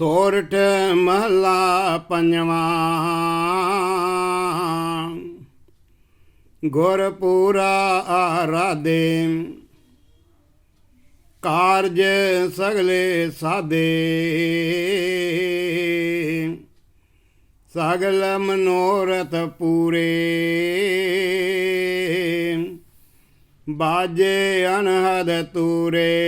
ਸੋਰਠ ਮਹਲਾ ਪੰਜਵਾਂ। ਗੁਰਪੂਰਾ ਆਰਾਧੇ। ਕਾਰਜ ਸਗਲੇ ਸਾਦੇ ਸਗਲ ਮਨੋਰਥ ਪੂਰੇ। ਬਾਜੇ ਅਨਹਦ ਤੂਰੇ।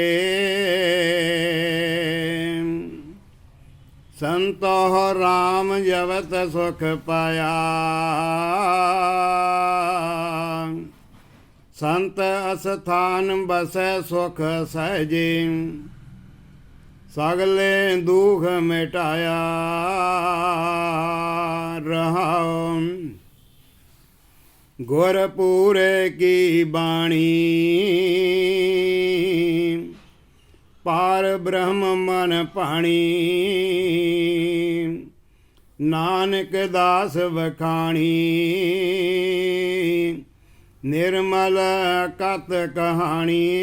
ਸੰਤੋ ਰਾਮ ਜਵਤ ਸੁਖ ਪਾਇਆ। ਸੰਤ ਅਸਥਾਨ ਬਸੈ ਸੁਖ ਸਹਜੇ। ਸਗਲੇ ਦੁਖ ਮਿਟਾਇਆ। ਰਹਾਉ ਗੁਰ ਕੀ ਬਾਣੀ। ਪਾਰ ਬ੍ਰਹਮ ਮਨ ਪਾਣੀ ਨਾਨਕ ਦਾਸ ਵਖਾਣੀ। ਨਿਰਮਲ ਕਤ ਕਹਾਣੀ।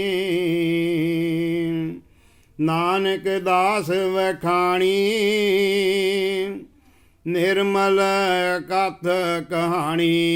ਨਾਨਕ ਦਾਸ ਵਖਾਣੀ। ਨਿਰਮਲ ਕਥ ਕਹਾਣੀ।